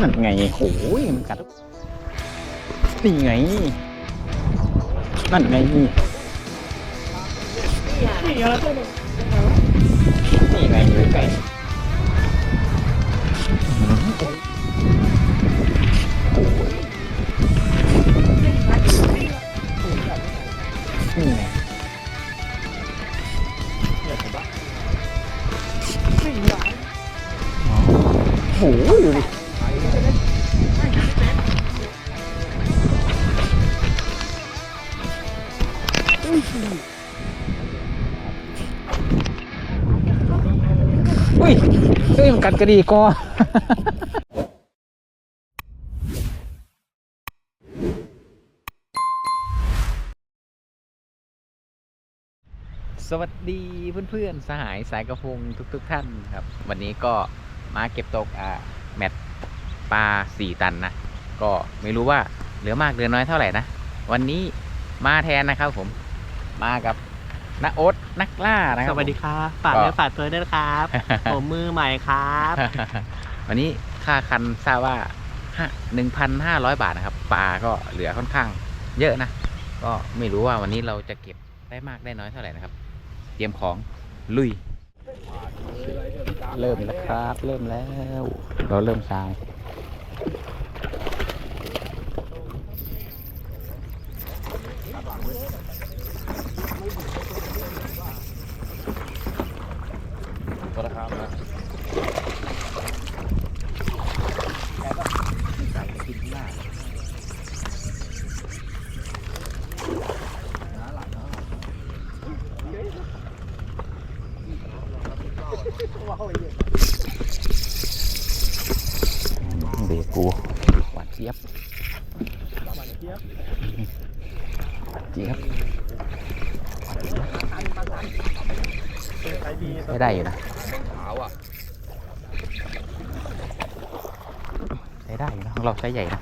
นั่นไงโอ้ยมันกัดนี่ไง นั่นไง นี่ไงอยู่ันกัดกระดีกอสวัสดีเพื่อนๆสหายสายกระพงทุกๆทท่านครับ วันนี้ก็มาเก็บตกอ่าแมตช์ปลาสี่ตันนะ ก็ไม่รู้ว่าเหลือมากเหลือน้อยเท่าไหร่นะ วันนี้มาแทนนะครับผมมากับ นักโอ๊ตนักล่านะคสรับวัสดีผมครับฝากก็เนื้อฝากตัวด้วยนะครับผมมือใหม่ครับ วันนี้ค่าคันทราบว่าหนึ่งพันห้าร้อยบาทนะครับปลาก็เหลือค่อนข้างเยอะนะ ก็ไม่รู้ว่าวันนี้เราจะเก็บได้มากได้น้อยเท่าไหร่นะครับ เตรียมของลุย เริ่มแล้วครับ เริ่มแล้ว เราเริ่มทราย ตัวละครับนะเบรกกูหวานเจี๊ยบหวานเจี๊ยบใช้ได้อยู่นะ ขาวอะ ใช้ได้อยู่นะของ เราใช้ใหญ่นะ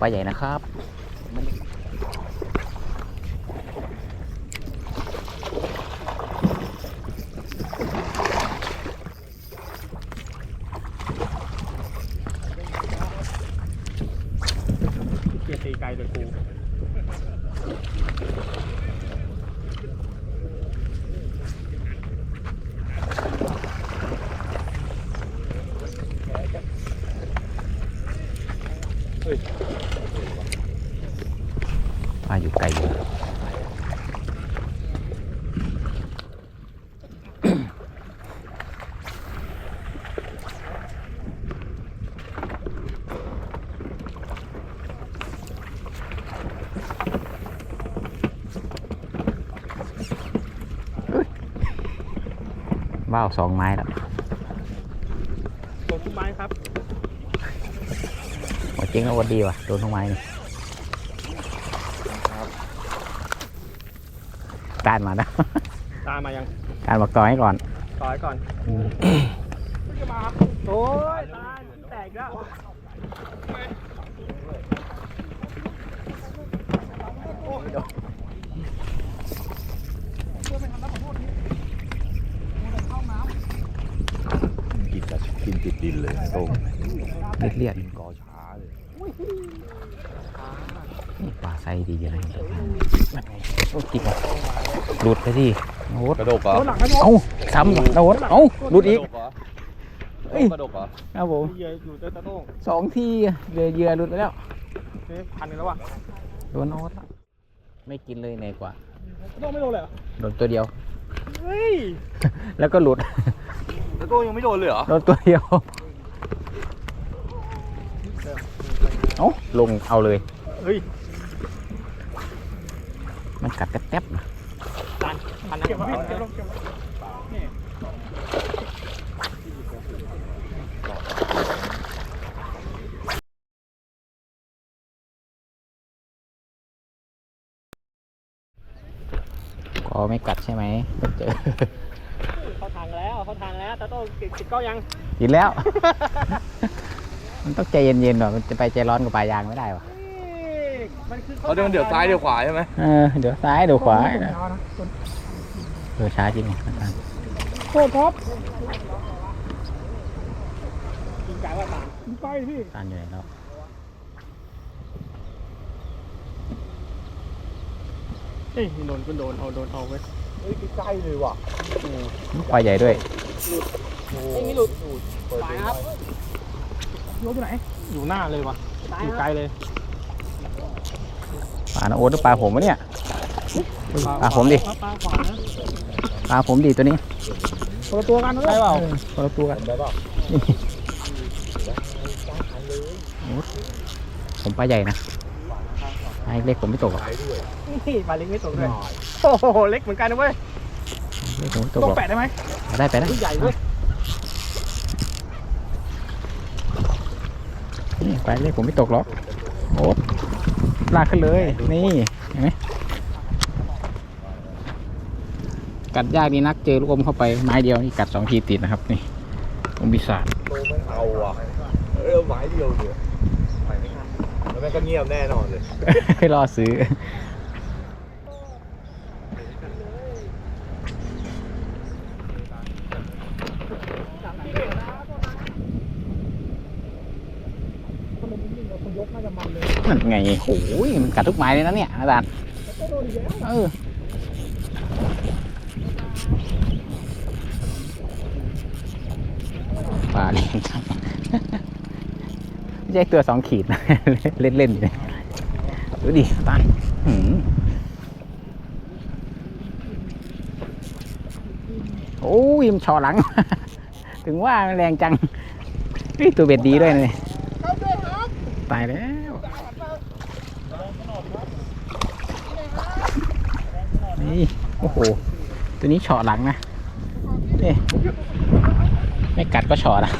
ปลาใหญ่นะครับ เกียร์ตีไกลเลยกู ปลาอยู่ไกลอยู่นะว้าวสองไม้แล้ว โดนทุกไม้ครับ โอ้จ ริงแล้ววันดีว่ะโดนทุกไม้นี่การมานะ ตามมายังการบอกต่อให้ก่อน ต่อยก่อนโอ้ยตาแตกแล้วกินกับกินติดดินเลยโต้งเลียดเลียดกอช้าเลยนี่ ปลาไซดีอะไรโอ้จิกว่ะหลุดไปที่โน้ตกระดกเหรอโดนหลังกระโดดเอ้าซ้ำว่ะโน้ตเอ้าหลุดอีกกระเหรอเอ้ยกระดกเหรอครับผมเหยื่ออยู่เต้ตะโต้งสองที่เหยื่อเหยื่อหลุดไปแล้วนี่พันหนึงแล้วว่ะโดนโน้ตละไม่กินเลยในกว่าตะโต้งไม่โดนเลยเหรอโดนตัวเดียวเฮ้ยแล้วก็หลุดกระโต้งยังไม่โดนเลยเหรอโดนตัวเดียว เอ้าลงเอาเลย เฮ้ยมันกัดแต๊บๆนะพันพันนะเก็บมาพี่เก็บลงเก็บลงนี่ก็ไม่กัดใช่ไหมเจอเข้าทางแล้วเข้าทางแล้วตะโต้งติดติดก็ยังกินแล้ว มันต้องใจเย็นๆหน่อยมันจะไปใจร้อนกับปลายางไม่ได้วะนี่มันคือเขาเดินเดี๋ยวซ้ายเดี๋ยวขวาใช่ไหมเออเดี๋ยวซ้ายเดี๋ยวขวาเออช้าจริงไงโคตรท็อปกินไกไปพี่ตานอยู่ไหนแล้วเอ้ยโดนก็โดนเอาโดนเอาไว้เฮ้ยใกล้เลยว่ะปลาใหญ่ด้วยไอ้นี่หลุดตายครับ รถอยู่ไหนอยู่หน้าเลยว่ะอยู่ไกลเลยปลานะโอ๊ตหรือปลาผมวะเนี่ย ปลาผมดิ ปลาขวานะปลาผมดีตัวนี้ตัวตัวกันได้เปล่าคนละตัวกันได้ป่ะผมปลาใหญ่นะปลาเล็กผมไม่ตกหรอกใกล้ด้วยนี่ปลาเล็กไม่ตกเลยโอ้โหเล็กเหมือนกันนะเว้ยเล็กผมไม่ตกต้อหรงอกแปะได้ไหมเอาได้ไปได้ใหญ่เว้ย นี่ปลาเล็กผมไม่ตกหรอกโอ๊ตลากขึ้นเลย นี่เห็นไหมกัดยากดีนักเจอลูกอมเข้าไปไม้เดียวนี่กัดสองทีติดนะครับ นี่อมบิสาดโตไม่เอาอะเออไม้เดียวเนี่ยไปไม่ทันแล้วแม่งก็เงียบแน่นอนเลยให้รอซื้อ นั่น ไงโอ้ยมันกัดทุกไม้เลยนะเนี่ยอาจารย์เออปลาเลี้ยงจังไม่ใช่ตัวสองขีดนะเล่นเล่นๆอยู่เนี่ยดูดิตายหืมโอ้ยมันชอหลัง ถึงว่ามันแรงจังนี่ตัวเบ็ดดีด้วยนะเนี่ยตายแล้ว นี่ โอ้โห ตัวนี้เฉาะหลังนะนี่ไม่กัดก็เฉาะนะ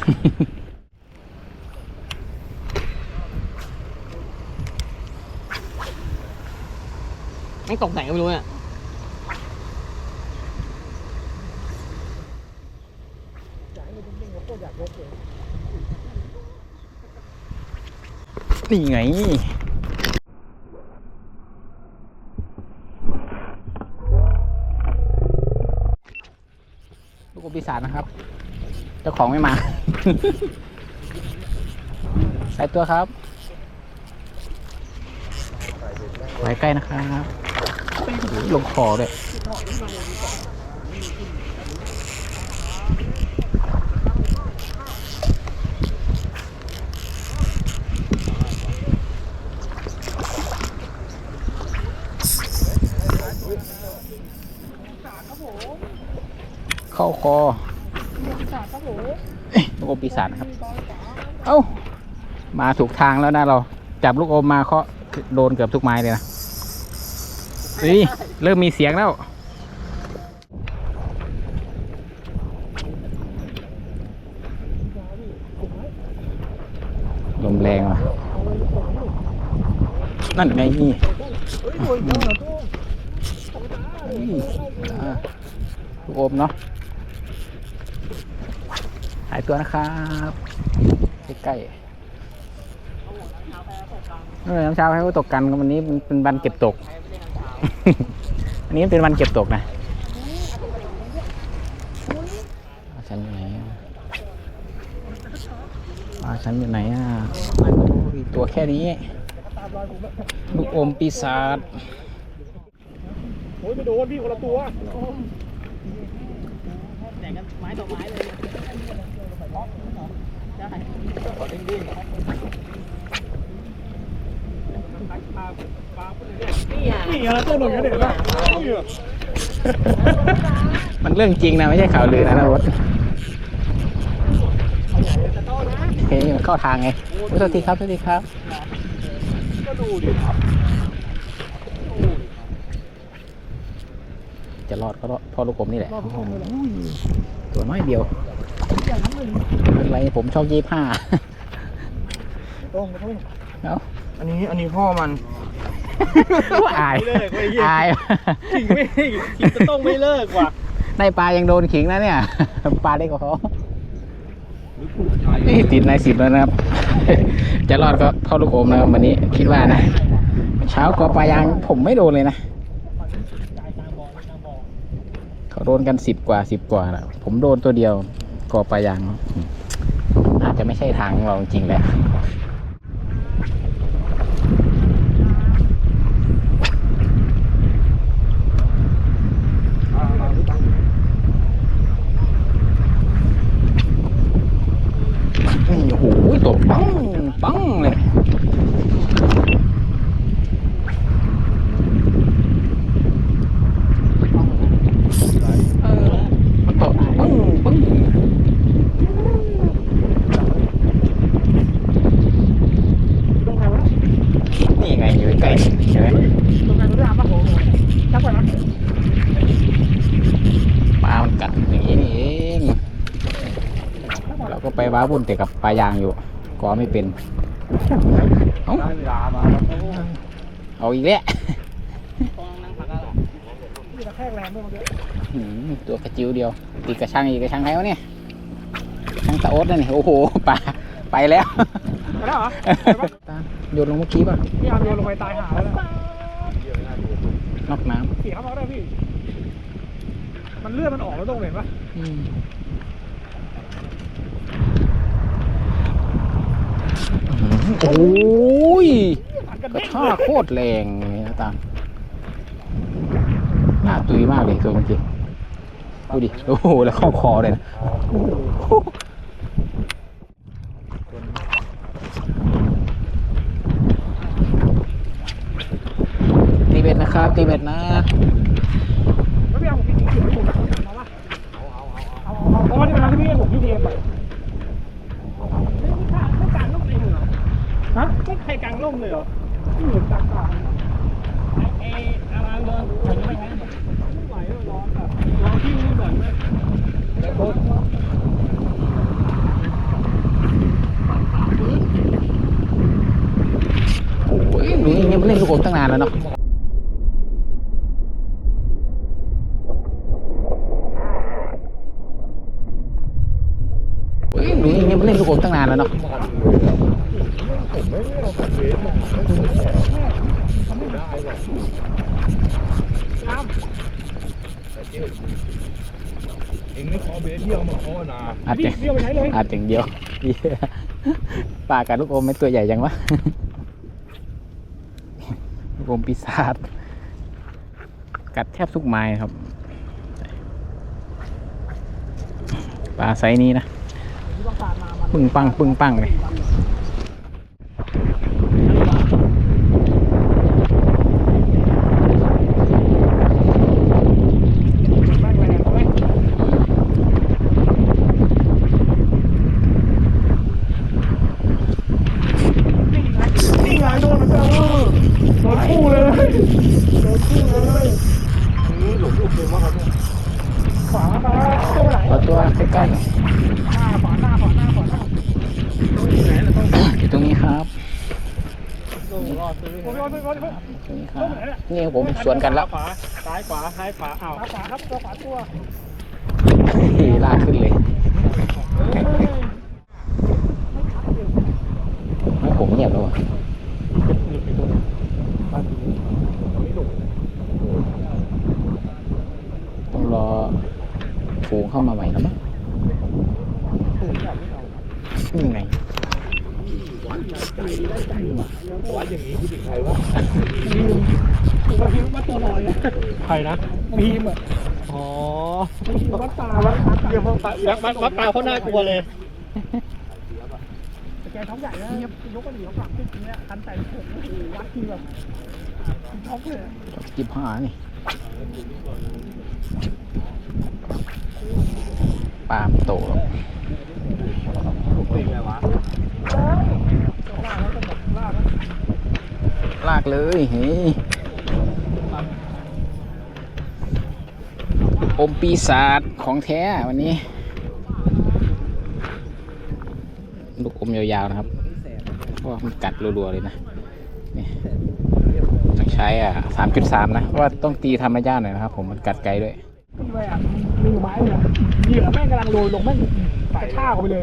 ไม่ตกไหนก็ไม่รู้เนี่ยนี่ไง กอมปีศาจนะครับ เจ้าของไม่มา ใส่ตัวครับไว้ใกล้นะครับ ลงคอเลย เข้าคอลูกอมปีศาจนะครับ เอ้า มาถูกทางแล้วนะเรา จับลูกอมมาเคาะโดนเกือบทุกไม้เลยนะเฮ้ยเริ่มมีเสียงแล้ว ลมแรงว่ะ นั่นไงนี่ลูกอมเนาะ หายตัวนะครับใกล้ๆเออน้ำเช้าให้เขาตกกันวันนี้เป็นวันเก็บตก อันนี้เป็นวันเก็บตกนะปลาฉันอยู่ไหนอะปลาฉันอยู่ไหนอะโอ้ยตัวแค่นี้ลูกอมปีศาจโอ้ยไม่โดนพี่คนละตัวแข่งกันไม้ต่อไม้เลย ได้นี่อะไรตัวหนึ่งกันเด็กนะมันเรื่องจริงนะ ไม่ใช่ข่าวลือนะนะรถเฮ้ยมันเข้าทางไงโอ้ยโทษทีครับโทษทีครับก็ดูดิจะรอดก็รอดพ่อลูกกลมนี่แหละตัวน้อยเดียว ไม่เป็นไรผมชอบยี่ห้าต้องต้องเอ้าอันนี้อันนี้พ่อมันอายไม่เลิกเว้ยเหี้ยอายขิงไม่ขิงจะต้องไม่เลิกว่ะในปลายังโดนขิงนะเนี่ย ปลาเล็กกว่าเขานี่ติดในสิบแล้วนะครับ จะรอดก็พ่อลูกอมนะครับวันนี้คิดว่านะ เช้ากอปลายางผมไม่โดนเลยนะ เขาโดนกันสิบกว่าสิบกว่านะผมโดนตัวเดียว กอปลายาง อาจจะไม่ใช่ทางของเราจริงๆแล้ว นี่โอ้โหตกปังปังเลย มันตกปึ้งปึ้งนี่ไงอยู่ใกล้ๆเห็นไหม ตรงไหนตัวที่อาบปะโอ้โหจับก่อนนะ ปลามันกัดอย่างนี้นี่เองเราก็ไป ว้าวุ่นแต่กับปลายางอยู่ก็ไม่เป็นเอ้าได้เวลามาครับเอาอีกแล้วนี่กระแทกแรงด้วยเมื่อกี้หืมตัวกระจิ๋วเดียวตีกระชังอีกกระชังใครวะเนี่ยชังตะโอ๊ตนั่นนี่โอ้โหปลาไปแล้วไปแล้วเหรอตามโยนลงเมื่อกี้ป่ะพี่อาร์มโยนลงไปตายหาแล้วนะนอกน้ขี่เขาเอาได้พี่มันเลือดมันออกแล้วตรงเห็นปะำอืม โอ้ยกระชากโคตรแรงเลยนะตามหน้าตุยมากเลยตัวเมื่อกี้ดูดิ โอ้โห แล้วเข้าคอเลยนะตีเบ็ดนะครับตีเบ็ดนะแล้วพี่อาร์มผมพี่ขี่ไม่ถูกนะเอาปะเอาเอาเอาเพราะว่าที่มันทำที่พี่ผมพี่เทียมไปไม่ไม่กลางไม่กลางร่มเลยเหรอ ฮะไม่ใครกลางร่มเลยเหรอไม่เหมือนกลางกลาไอ้อาร์มเดินผมไม่ไหวไม่ไหวร้อนแบบรอที่นู่นก่อนไหมแล้วก็โอ้ยหนูยังไม่เล่นลูกอมตั้งนานแล้วเนาะโอ้ยหนูยังไม่เล่นลูกอมตั้งนานแล้วเนาะ ผมไม่ได้เอาเวทมาไม่ได้หรอกเองไม่ขอเบสเที่ยวมาขอนะอาจพี่จะเบี้ยวไปไหนเลยอาจอย่างเดียวปลากับลูกอมไม่ตัวใหญ่จังวะลูกอมปีศาจกัดแทบทุกไม้ครับปลาไซส์นี้นะต้องการมามันปึ้งปังปึ้งปังเลย แม่งแรงเว้ยนี่ไงโดนมันเจอโดนคู่เลยโดนคู่เลย นี่หลงลูกเลยว่าเขาเนี่ย ขวามาตัวไหน ขอตัวใกล้ หน้าขวาหน้าขวาหน้าขวาหน้า ๆอยู่ตรงนี้ครับ โอ้รอซื้อโอ้ยโอ้ยโอ้ยโอ้ย ตรงนี้ครับนี่ ผมสวนกันแล้ว ขวาซ้ายขวาซ้ายขวาอ้าว ขวาครับตัวขวาตัว ลากขึ้นเลยไม่ผมเงียบแล้วอะต้องรอฝูงเข้ามาใหม่แล้วมั้งนี่ไง วัดอย่างนี้คือถึงใครวะ ตัวพิมพ์ว่าตัวลอย ใครนะพีมอะอ๋อวัดตาวัดตาเดี๋ยววัดวัดวัดตาเขาน่ากลัวเลยแกท้องใหญ่นะยกกระดิ่งฝั่งขึ้นเนี้ยคันแต่โอ้โหวัดทีแบบท้องเลยจิบหานี่ปลามนโตแล้วเป็นไงวะลากเลยเฮ้ อมปีศาจของแท้วันนี้ ลูกอมยาวๆนะครับเพราะว่ามันกัดรัวๆเลยนะนี่ต้องใช้อะสามจุดสามนะเพราะว่าต้องตีธรรมชาติหน่อยนะครับ ผมมันกัดไกลด้วยมีไว้อะมีไม้เนี่ยเหยื่อแม่งกำลังโรยลงแม่งกระชากออกไปเลย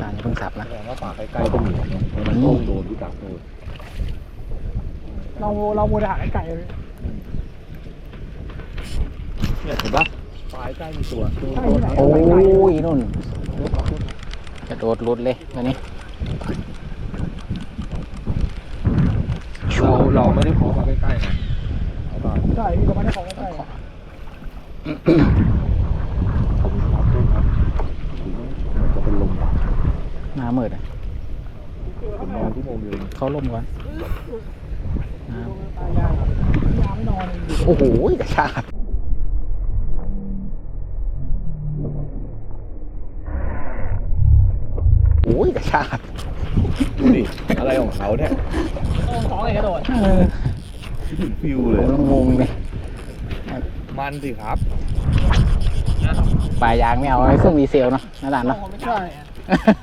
ตาอย่าเพิ่งสับนะแต่ว่าป่าใกล้ๆก็มีมันต้องโดนรู้จักโดนเราเราโมดหาไก่เลย เนี่ยเห็นปะป่าใกล้มีตัวใช่ที่ไหนโอ้ยนุ่นกระโดดหลุดเลยตัวนี้เราเราไม่ได้ขอมาใกล้ๆนะเอาตามใช่พี่ก็ไม่ได้ของใกล้ขอบคุณครับด้วยครับมันจะเป็นลมหน้ามืดอะผมนอนที่โมงเดียวเขาล่มก่อนน้ตายางยางไม่นอนำโอ้โหกระชากโอ้ ยกระชากดูดิอะไรของเขาเนี่ยสองเลยกระโดดเออคิดถึงฟิวเลยผมงงเลยมันสิครับปลายางไม่เอาไอ้เครื่องวีเซลเนาะน่าด่านเนาะใช่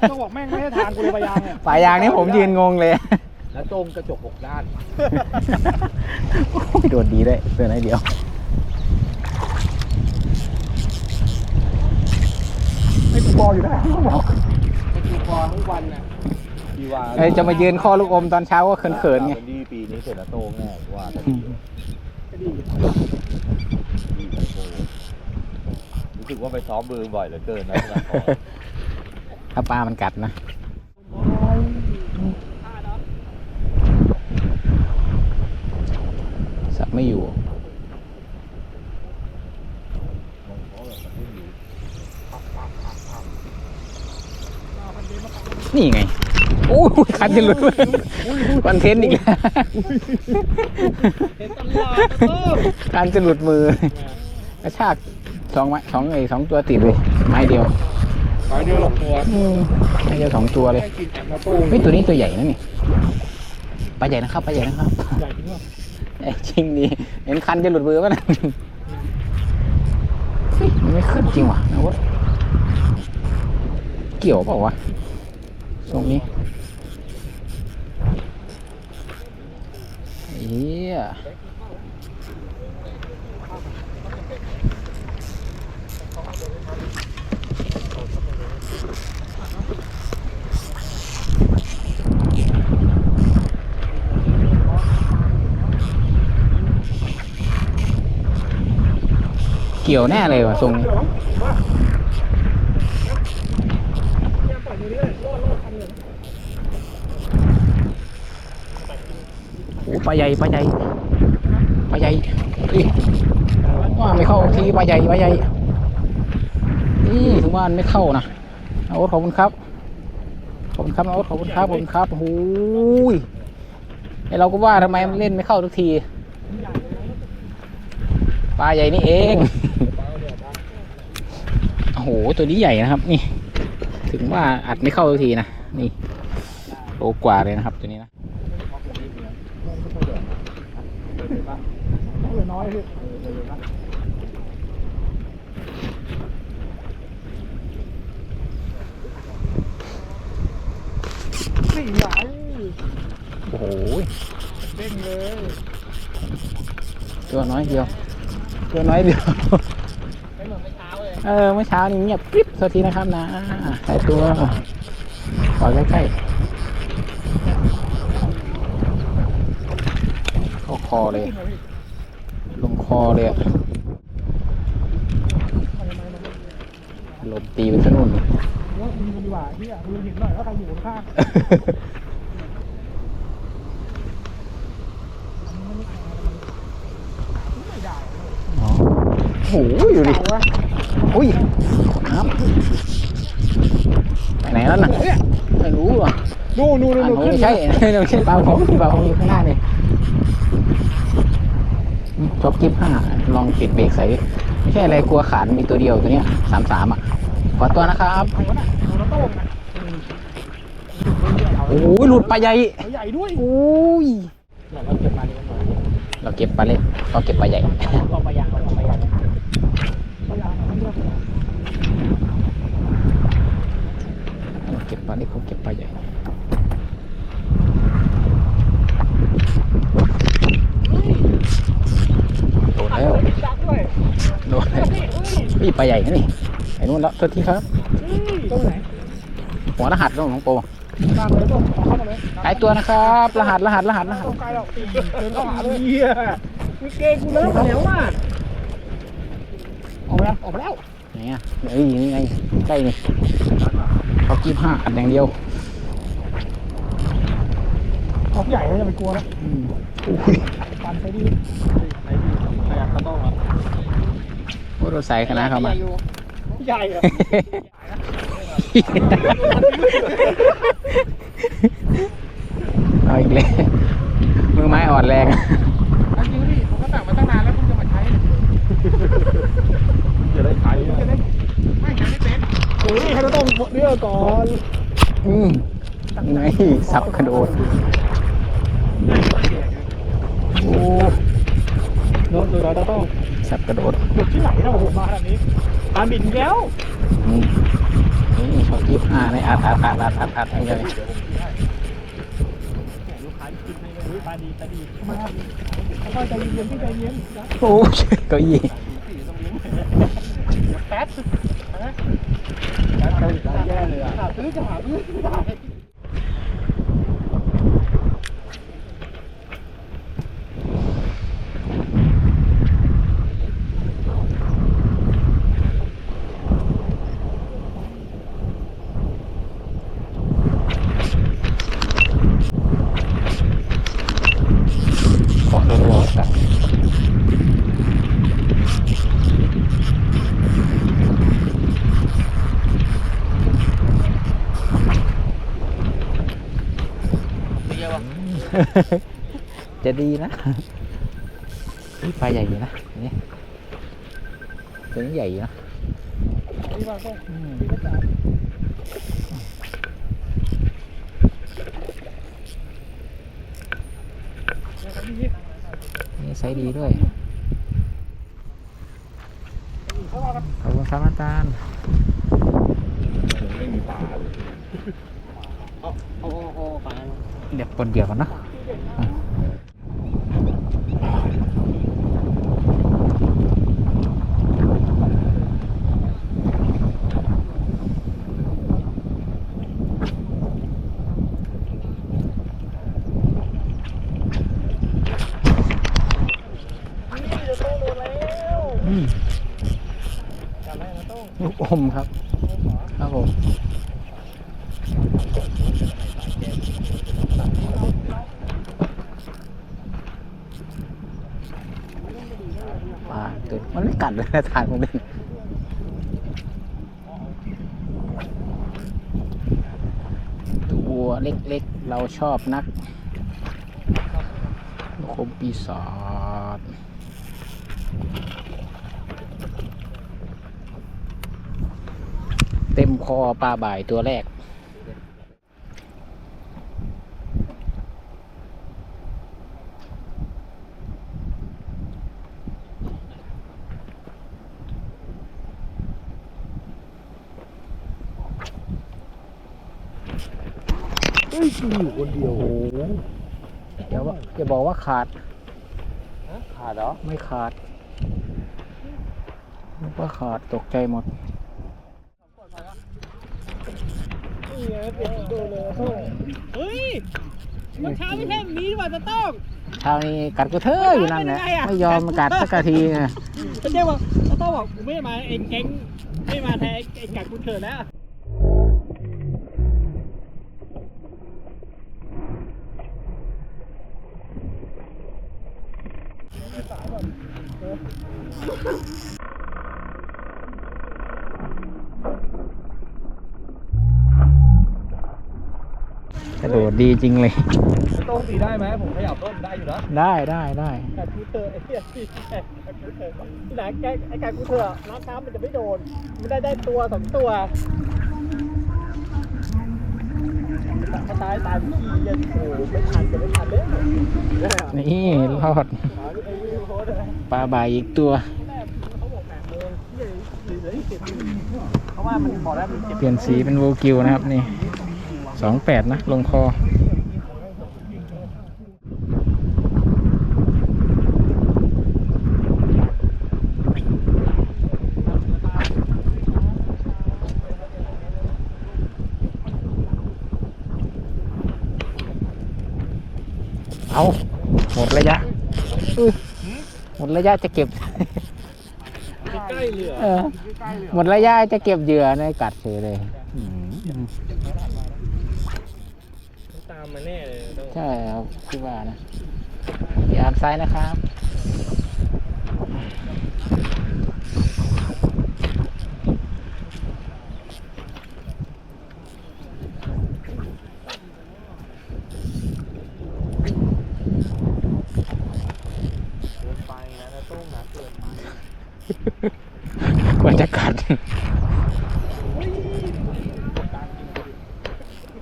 ต้องบอกแม่งไม่ให้ทานกูเลยปลายางเนี่ยปลายางนี่ผมยืนงงเลย แล้วโจมกระจกหกด้านโอ้ยโดดดีด้วยเตือนไอเดียวไม่กูบอลอยู่ได้ เอากูบอลทุกวันน่ะพี่ว่าเอ้ยจะมายืนข้อลูกอมตอนเช้าก็เขินๆไง ดีปีนี้เสร็จแล้วโตแน่ว่าแต่ก็ดีดีแต่โตรู้สึกว่าไปซ้อมเบิร์บ่อยเหลือเกินนะสนามบอลถ้าปลามันกัดนะ สับไม่อยู่ นี่ไงโอ้ยคันจะหลุดคอนเทนต์อีกแล้วเห็นตลอดเออคันจะหลุดมือกระชากสองไม้สองไอ้สองตัวติดเลยไม้เดียวไปเดียวหลงตัวอืมไม้เดียวสองตัวเลยแค่กินแอมมาตู้เฮ้ยตัวนี้ตัวใหญ่นะนี่ปลาใหญ่นะครับปลาใหญ่นะครับใหญ่จริงป่ะเอ้ยจริงดิเห็นคันจะหลุดมือป่ะนะเฮ้ยมันไม่ขึ้นจริงว่ะนะวะเกี่ยวเปล่าวะ ตรงนี้เฮียเกี่ยวแน่เลยว่ะทรงนี้ เดี๋ยวว่าเนี่ยปล่อยมือนี้เลยโลดโลดคันเลย โอ้ ปลาใหญ่ปลาใหญ่ปลาใหญ่เฮ้ยว่าไม่เข้าทีปลาใหญ่ปลาใหญ่นี่ถึงว่าไม่เข้านะเอาขอบคุณครับขอบคุณครับเอาขอบคุณครับขอบคุณครับโอ้ยไอเราก็ว่าทำไมมันเล่นไม่เข้าทุกทีปลาใหญ่นี่เองโอ้โหตัวนี้ใหญ่นะครับ นี่ ถึงว่าอัดไม่เข้าทุกทีนะนี่โลกว่าเลยนะครับตัวนี้นะ เหลือ น้อยพี่สี่ใหญ่โอ้โหเด้งเลยตัวน้อยเดียว ตัวน้อยเดียวไม่เหมือนเมื่อเช้าเลยเออเมื่อเช้านี่เงียบกริบโทษทีนะครับนะใส่ตัวขอใกล้ๆเข้าคอเลยลงค อเลยอะลมตีไปซะนู่นเลยว่าคุยกันดีกว่าที่อะคุยเห็นหน่อยว่าใครอยู่ข้างไม่ได้อ๋อโอ้โหดูดิเก่าวะอุ้ยครับไปไหนแล้วน่ะไม่รู้อะนู่นนู่นอันนู่นนู้นขึ้นไม่ใช่ไม่ใช่ปลาผมปลาผมอยู่ข้างหน้าเลยจบกิฟห้าลองปิดเบรกใส่ไม่ใช่อะไรกลัวขาดมีตัวเดียวตัวเนี้ยสามสามอะ ขอตัวนะครับใครวะน่ะโดนโต้งนะโอ้ยหลุดปลาใหญ่ตัวใหญ่ด้วยโอ้ยเราเก็บมาดีกันหน่อยเราเก็บปลาเล็กเราเก็บปลาใหญ่ลองไปยางลองไปยางไปยางเลือก เราเก็บปลาเล็กเขาเก็บปลาใหญ่โดนแล้ว จักด้วย โดนแล้วนี่ ปลาใหญ่นะนี่ไอ้นู่นแล้วตัวที่ครับตรงไหนหัวรหัสน้องน้องโปตามเลยตรงขอเข้ามาเลยหายตัวนะครับ รหัสรหัสรหัสรหัสตรงไกลหรอกเดินเข้าหาเลยเฮียมีเกงกูเลิกมาแล้วอะออกไปแล้วออกไปแล้วไหนอะเอ้ยนี่ไงใกล้นี่เขากีบห้าอันอย่างเดียวออกใหญ่เลยจะไปกลัวนะอืมอุ้ยปันไปดิไปดิขยับกระต้องอะโอ้รถใส่คณะเข้ามา ใหญ่เหรอเอาอีกเลยมือไม้อ่อนแรงจริงดิผมก็สั่งมาตั้งนานแล้วเพิ่งจะมาใช้จะได้ขายจะได้ไม่ใช้ไม่เป็นโอ้ยให้เราต้องเลือกก่อนอืมไงสับกระโดดโอ้โน้ตเราจะต้อง สับกระโดดหยุดที่ไหนเราผมมาแบบนี้ปานบินอีกแล้วนี่นี่เขากีบห้าในอัดอัดอัดอัดอัดอัดให้เลยลูกค้ากินให้เลยปาดีปาดีมาค่อยใจเย็นๆพี่ใจเย็นนะโอ้ยเก้าอี้แป๊บนะแย่เลยอะหาซื้อจะหาซื้อไม่ได้ ขอรัวๆกัน จะดีนะนี่ปลาใหญ่อยู่นะนี่ตัวนี้ใหญ่อยู่นะนี่มาก็อืมนี่ก็จ่ายนะครับนี่นี่ไซส์ดีด้วยเขาว่ากันขอบคุณครับอาจารย์ไม่มีปลาเอาเอาเอาปลาเดี๋ยวปนเดียวกันเนอะอะอืม จำได้นะต้อง ลูกอ มครับ ครับผมปลาตัวมันไม่กัดเลยนะทานมันเลยตัวเล็กๆ เราชอบนักลูกคมปีศาจ เต็มคอปลาบ่ายตัวแรก เฮ้ยกูอยู่คนเดียว โอ้โหเดี๋ยวว่าจะบอกว่าขาด ขาดเหรอ ไม่ขาดนึกว่าขาดตกใจหมด นี่ไงเปลี่ยนตัวเลยโต้เฮ้ยเมื่อเช้าไม่ใช่แบบนี้ดีกว่าจะต้องเช้านี้กัดกูเธออยู่นั่นแหละเป็นไงอะไม่ยอมมากัดสักทีนะ ไม่ใช่ว่าจะต้องบอกกูไม่ได้มาเอ็นแก๊งไม่มาแทนไอ้กักกูเถิดแล้ว ก กระโดดดีจริงเลย ต้องตีได้ไหมผมขยับต้นได้อยู่นะได้ได้ได้กักกูเถิดไอ้เหี้ยที่กักกูเถิดที่ไหนแกไอ้กักกูเถิดน้ำน้ำมันจะไม่โดน มันได้ได้ตัวสองตัวถ้าตายตายขี้เย็นโอ้ไม่ทันจะไม่ทันเลยนี่รอดไอ้วิวโพสเลยปลาบ่ายอีกตัวแม่เขาบอกแปดโมงที่เหลืออีกสิบเพราะว่ามันพอแล้วมันเจ็บเปลี่ยนสีเป็นโวกิวนะครับนี่ สองแปดนะ ลงคอ เอาหมดระยะอุ๊ยหมดระยะจะเก็บ ใกล้เหลือ เออหมดระยะจะเก็บเหยื่อในกัดเฉยเลยใอืม ตามมาแน่เลยต้องใช่ครับคิดว่านะพี่อาร์มซ้ายนะครับ เกินไปนะนะต้องหนักเกินไป กว่าจะกัด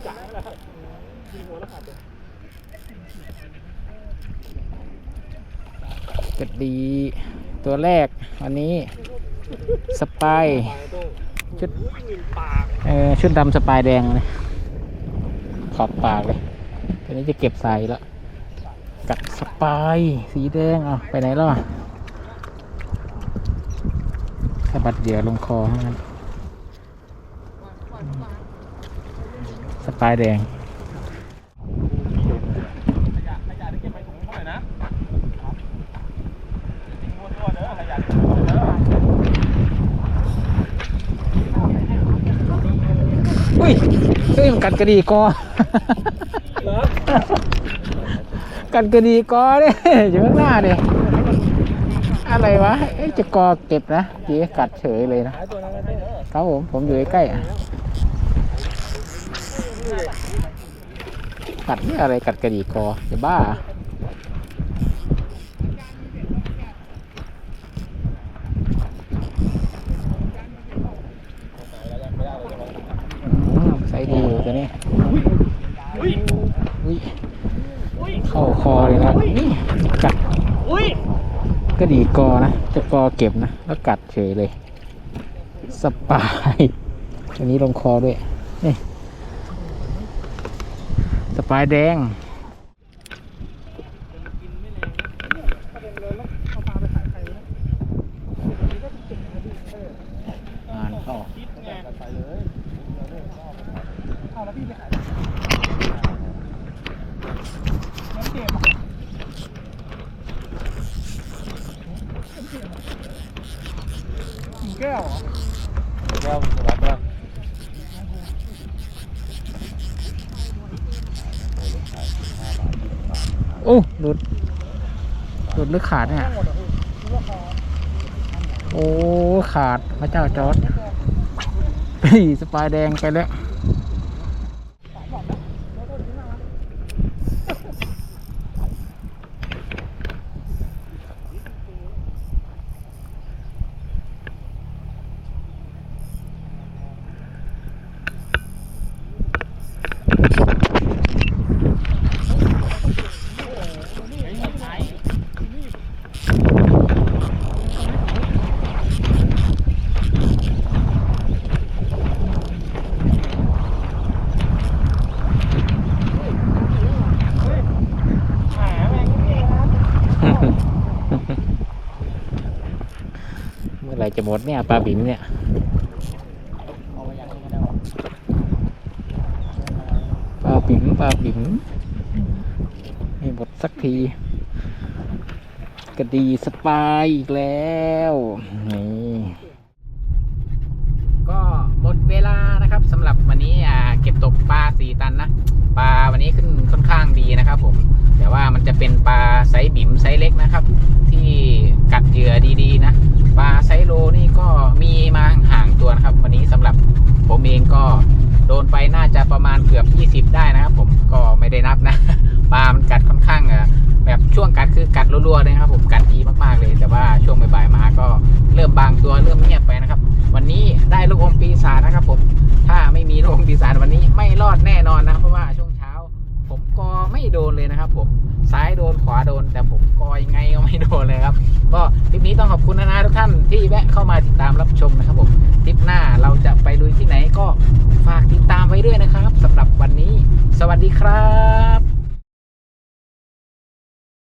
จ่ายแล้วยิงหัวแล้วขาดเลย กระดีตัว แรกวันนี้สปายชุดเออชุดดำสปายแดงเลยขอบปากเลยตัวนี้จะเก็บใส่แล้วกัดสปายสีแดงอะไปไหนแล้วอะสะบัดเหยื่อลงคอมันสปายแดง ขยะขยะได้เก็บไปถุงเท่าไหร่นะทิ้งมั่วๆเด้อขยะทิ้งมั่วๆเด้อ อุ้ยันกัดกระดีกอกัดกระดีกอเนี่ยอยู่ข้างหน้าเนี่ยอะไรวะจะกอเก็บนะเจ๊กัดเฉยเลยนะครับผมผมอยู่ใกล้อะกัดนี่อะไรกัดกระดีกอจะบ้าอืมใส่ดีอยู่ตัวนี้ อุ้ย อุ้ย อุ้ย เข้าคอเลยนะนี่กัดอุ้ยกระดีกอนะจะกอเก็บนะ แล้วกัดเฉยเลย สปายอันนี้ลงคอด้วยนี่สปายแดงงานเข้า คิดไงไปเลยเอาแล้วพี่ไปขายน้ำเจ็บอะกี่แก้วเหรอ แก้วมันจะรับแล้ว โอ้หลุด หลุดหรือขาดเนี่ย หมดอะพี่รู้ว่าคอ โอ้ ขาดพระเจ้าจอร์ด ปลายแดงไปแล้ว สามหลอดนะแล้วก็ทิ้งหน้าร้าน แหมแม่งนี่นะ เมื่อไหมดเนี่ยปลาบิ๋มเนี่ยปอย่างนี้ก็ได้วะปลาบิ๋มปลาบิ๋มไม่หมดสักทีกระดีสปายอีกแล้วนี่ก็หมดเวลานะครับสำหรับวันนี้อ่าเก็บตกปลาสี่ตันนะปลาวันนี้ขึ้นค่อนข้างดีนะครับผม แต่ ว่ามันจะเป็นปลาไซส์บิ๋มไซส์เล็กนะครับ ที่กัดเหยื่อดีๆ นะปลาไซส์โลนี่ก็มีมาห่างๆตัวนะครับ วันนี้สำหรับผมเองก็โดนไปน่าจะประมาณเกือบ 20 ได้นะครับ ผมก็ไม่ได้นับนะปลามันกัดค่อนข้างอะแบบช่วงกัดคือกัดรัวๆเลยนะครับ ผมกัดดีมากๆเลย แต่ว่าช่วงบ่ายๆมาก็เริ่มบางตัวเริ่มเงียบไปนะครับ วันนี้ได้ลูกอมปีศาจนะครับ ผมถ้าไม่มีลูกอมปีศาจวันนี้ไม่รอดแน่นอนนะเพราะว่าช่วงเช้า ผมกอไม่โดนเลยนะครับ ผม ซ้ายโดนขวาโดน แต่ผมกอยังไงก็ไม่โดนเลยครับ ก็คลิปนี้ต้องขอบคุณนะนะทุกท่านที่แวะเข้ามาติดตามรับชมนะครับผมทริปหน้าเราจะไปลุยที่ไหนก็ฝากติดตามไว้ด้วยนะครับสำหรับวันนี้ สวัสดีครับ